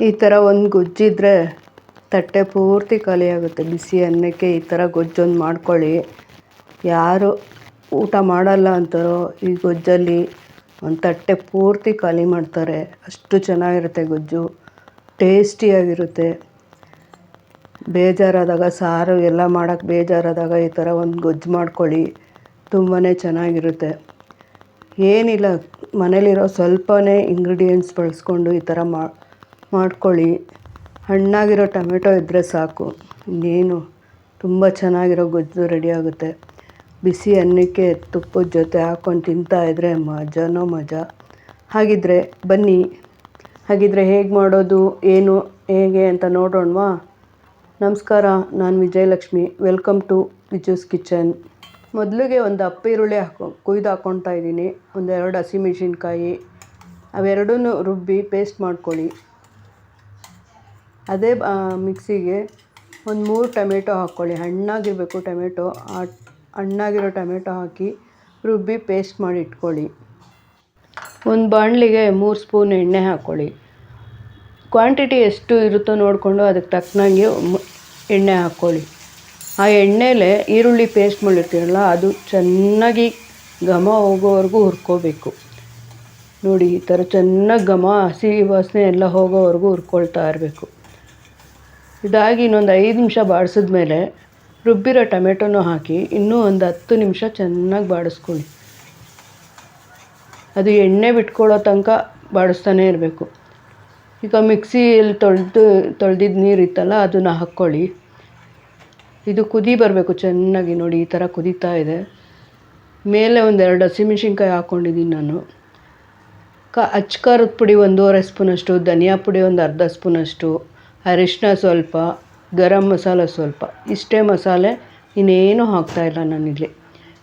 ಈ ಥರ ಒಂದು ಗೊಜ್ಜಿದ್ರೆ ತಟ್ಟೆ ಪೂರ್ತಿ ಖಾಲಿ ಆಗುತ್ತೆ ಬಿಸಿ ಅನ್ನಕ್ಕೆ ಈ ಥರ ಗೊಜ್ಜೊಂದು ಮಾಡ್ಕೊಳ್ಳಿ. ಯಾರು ಊಟ ಮಾಡಲ್ಲ ಅಂತಾರೋ ಈ ಗೊಜ್ಜಲ್ಲಿ ಒಂದು ತಟ್ಟೆ ಪೂರ್ತಿ ಖಾಲಿ ಮಾಡ್ತಾರೆ. ಅಷ್ಟು ಚೆನ್ನಾಗಿರುತ್ತೆ ಗೊಜ್ಜು. ಟೇಸ್ಟಿಯಾಗಿರುತ್ತೆ. ಬೇಜಾರಾದಾಗ ಸಾರು ಎಲ್ಲ ಮಾಡೋಕ್ಕೆ ಬೇಜಾರಾದಾಗ ಈ ಥರ ಒಂದು ಗೊಜ್ಜು ಮಾಡ್ಕೊಳ್ಳಿ. ತುಂಬಾ ಚೆನ್ನಾಗಿರುತ್ತೆ. ಏನಿಲ್ಲ, ಮನೇಲಿರೋ ಸ್ವಲ್ಪನೇ ಇಂಗ್ರೀಡಿಯೆಂಟ್ಸ್ ಬಳಸ್ಕೊಂಡು ಈ ಥರ ಮಾಡ್ಕೊಳ್ಳಿ. ಹಣ್ಣಾಗಿರೋ ಟೊಮೆಟೊ ಇದ್ದರೆ ಸಾಕು. ಇನ್ನೇನು? ತುಂಬ ಚೆನ್ನಾಗಿರೋ ಗೊಜ್ಜು ರೆಡಿಯಾಗುತ್ತೆ ಬಿಸಿ ಅನ್ನಕ್ಕೆ ತುಪ್ಪದ ಜೊತೆ ಹಾಕ್ಕೊಂಡು ತಿಂತಾಯಿದ್ರೆ ಮಜಾನೋ ಮಜಾ. ಹಾಗಿದ್ದರೆ ಬನ್ನಿ. ಹಾಗಿದ್ದರೆ ಹೇಗೆ ಮಾಡೋದು? ಏನು? ಹೇಗೆ ಅಂತ ನೋಡೋಣವಾ? ನಮಸ್ಕಾರ, ನಾನು Vijayalakshmi. Welcome to Viju's kitchen. ಮೊದಲಿಗೆ ಒಂದು ಅಪ್ಪ ಈರುಳ್ಳಿ ಹಾಕೊ, ಕುಯ್ದು ಹಾಕ್ಕೊಳ್ತಾ ಇದ್ದೀನಿ. ಒಂದೆರಡು ಹಸಿಮೆಣ್ಸಿನ್ಕಾಯಿ ಅವೆರಡೂ ರುಬ್ಬಿ ಪೇಸ್ಟ್ ಮಾಡ್ಕೊಳ್ಳಿ. ಅದೇ ಮಿಕ್ಸಿಗೆ ಒಂದು ಮೂರು ಟೊಮೆಟೊ ಹಾಕ್ಕೊಳ್ಳಿ ಹಣ್ಣಾಗಿರಬೇಕು ಟೊಮೆಟೊ. ಆ ಹಣ್ಣಾಗಿರೋ ಟೊಮೆಟೊ ಹಾಕಿ ರುಬ್ಬಿ ಪೇಸ್ಟ್ ಮಾಡಿ ಇಟ್ಕೊಳ್ಳಿ. ಒಂದು ಬಾಣಲಿಗೆ ಮೂರು ಸ್ಪೂನ್ ಎಣ್ಣೆ ಹಾಕ್ಕೊಳ್ಳಿ ಕ್ವಾಂಟಿಟಿ ಎಷ್ಟು ಇರುತ್ತೋ ನೋಡಿಕೊಂಡು ಅದಕ್ಕೆ ತಕ್ಕನಾಗಿ ಎಣ್ಣೆ ಹಾಕ್ಕೊಳ್ಳಿ ಆ ಎಣ್ಣೆಲೆ ಈರುಳ್ಳಿ ಪೇಸ್ಟ್ ಮಾಡಿರ್ತೀರಲ್ಲ, ಅದು ಚೆನ್ನಾಗಿ ಘಮ ಹೋಗೋವರೆಗೂ ಹುರ್ಕೋಬೇಕು. ನೋಡಿ, ಈ ಥರ ಚೆನ್ನಾಗಿ ಘಮ, ಹಸಿ ವಾಸನೆ ಎಲ್ಲ ಹೋಗೋವರೆಗೂ ಹುರ್ಕೊಳ್ತಾ ಇರಬೇಕು. ಇದಾಗಿ ಇನ್ನೊಂದು ಐದು ನಿಮಿಷ ಬಾಡಿಸಿದ ಮೇಲೆ ರುಬ್ಬಿರೋ ಟೊಮೆಟೊನೂ ಹಾಕಿ ಇನ್ನೂ ಒಂದು ಹತ್ತು ನಿಮಿಷ ಚೆನ್ನಾಗಿ ಬಾಡಿಸ್ಕೊಳ್ಳಿ. ಅದು ಎಣ್ಣೆ ಬಿಟ್ಕೊಳ್ಳೋ ತನಕ ಬಾಡಿಸ್ತಾನೇ ಇರಬೇಕು. ಈಗ ಮಿಕ್ಸಿಯಲ್ಲಿ ತೊಳೆದು ತೊಳೆದಿದ್ದ ನೀರು ಇತ್ತಲ್ಲ ಅದನ್ನು ಹಾಕ್ಕೊಳ್ಳಿ. ಇದು ಕುದಿ ಬರಬೇಕು ಚೆನ್ನಾಗಿ ನೋಡಿ, ಈ ಥರ ಕುದೀತಾ ಇದೆ. ಮೇಲೆ ಒಂದೆರಡು ಹಸಿಮೆಣ್ಸಿನ್ಕಾಯಿ ಹಾಕ್ಕೊಂಡಿದ್ದೀನಿ ನಾನು. ಕ ಅಚ್ಕಾರದ ಪುಡಿ ಒಂದೂವರೆ ಸ್ಪೂನಷ್ಟು, ಧನಿಯಾ ಪುಡಿ ಒಂದು ಅರ್ಧ ಸ್ಪೂನಷ್ಟು ಅರಿಶಿನ ಸ್ವಲ್ಪ, ಗರಂ ಮಸಾಲ ಸ್ವಲ್ಪ. ಇಷ್ಟೇ ಮಸಾಲೆ ಇನ್ನೇನು ಹಾಕ್ತಾಯಿಲ್ಲ ನಾನಿಲ್ಲಿ.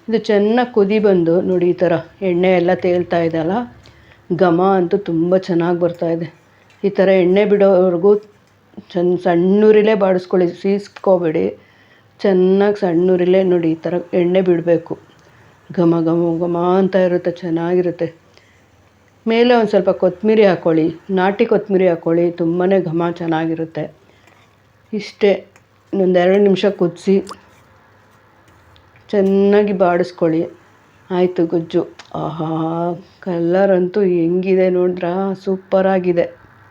ಇದು ಚೆನ್ನಾಗಿ ಕುದಿ ಬಂದು ನೋಡಿ ಈ ಥರ ಎಣ್ಣೆ ಎಲ್ಲ ತೇಲ್ತಾ ಇದೆಯಲ್ಲ, ಘಮ ಅಂತೂ ತುಂಬ ಚೆನ್ನಾಗಿ ಬರ್ತಾಯಿದೆ ಈ ಥರ ಎಣ್ಣೆ ಬಿಡೋವರೆಗೂ ಚೆನ್ನ ಸಣ್ಣೂರಿಲೇ ಬಾಡಿಸ್ಕೊಳ್ಳಿ, ಸೀಸ್ಕೋಬೇಡಿ. ಚೆನ್ನಾಗಿ ಸಣ್ಣೂರಿಲೇ ನೋಡಿ ಈ ಥರ ಎಣ್ಣೆ ಬಿಡಬೇಕು. ಘಮ ಘಮ ಘಮ ಅಂತ ಇರುತ್ತೆ, ಚೆನ್ನಾಗಿರುತ್ತೆ. ಮೇಲೆ ಒಂದು ಸ್ವಲ್ಪ ಕೊತ್ತಂಬರಿ ಹಾಕ್ಕೊಳ್ಳಿ ನಾಟಿ ಕೊತ್ತಂಬರಿ ಹಾಕ್ಕೊಳ್ಳಿ ತುಂಬಾ ಘಮ ಚೆನ್ನಾಗಿರುತ್ತೆ. ಇಷ್ಟೇ ಇನ್ನೊಂದೆರಡು ನಿಮಿಷ ಕುದಿಸಿ, ಚೆನ್ನಾಗಿ ಬಾಡಿಸ್ಕೊಳ್ಳಿ. ಆಯಿತು ಗೊಜ್ಜು. ಆಹಾ ಕಲ್ಲರ್ ಅಂತೂ ಹೆಂಗಿದೆ ನೋಡಿದ್ರ? ಸೂಪರಾಗಿದೆ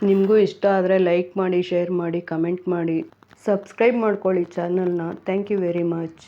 ನಿಮಗೂ ಇಷ್ಟ ಆದರೆ ಲೈಕ್ ಮಾಡಿ, ಶೇರ್ ಮಾಡಿ, ಕಮೆಂಟ್ ಮಾಡಿ. ಸಬ್ಸ್ಕ್ರೈಬ್ ಮಾಡ್ಕೊಳ್ಳಿ ಚಾನಲ್ನ. Thank you very much.